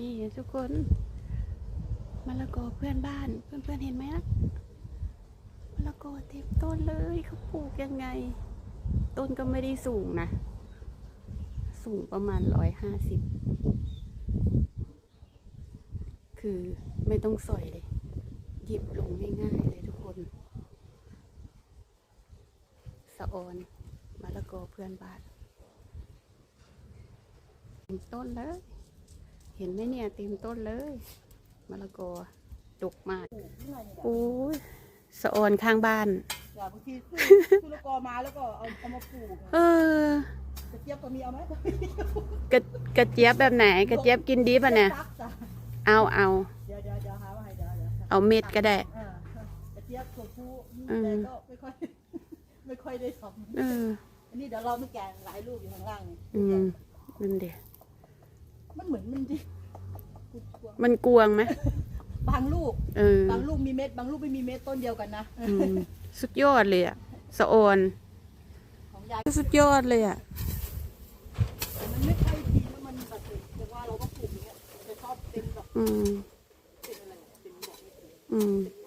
นี่ทุกคนมะละกอเพื่อนบ้าน เพื่อนๆเห็นไหมนะมะละกอเต็มต้นเลยเขาปลูกยังไง ต้นก็ไม่ได้สูงนะ สูงประมาณร้อยห้าสิบคือไม่ต้องสอยเลย หยิบลงง่ายๆเลยทุกคน สะออนมะละกอเพื่อนบ้านเต็มต้นเลย เห็นไหมเนี่ยเต็มต้นเลยมะละกอดกมากปลูกที่ไหนเนี่ยโอ้ยสะออนข้างบ้านอย่าบางทีซื้อซื้อละกอมาแล้วก็เอาเอามาปลูกเออกระเจี๊ยบก็มีเอาไหมกระกระเจี๊ยบแบบไหน กระเจี๊ยบกินดิบอะเนี่ยซักจ้ะเอาเอาเดี๋ยวเดี๋ยวเดี๋ยวหาว่าให้เดี๋ยวเดี๋ยวเอาเม็ดก็ได้เออกระเจี๊ยบตัวผู้อืมแต่ก็ไม่ค่อยไม่ค่อยได้ทเออำอันนี้เดี๋ยวเราไม่แกงหลายลูกอยู่ข้างล่างนี่อืมนั่นเดียมัน เหมือนมันดิมันกวงไหมบางลูก เออบางลูกมีเม็ด บางลูกไม่มีเม็ดต้นเดียวกันนะอืมสุดยอดเลยอะสะออนของยายสุดยอดเลยอะมันไม่ค่อยดีแล้วมันแบบแต่ว่าเราก็ปลูกอย่างเงี้ยจะชอบเป็นแบบอืมเป็นอะไรอะเป็นบอกไม่ถูกอืมเป็น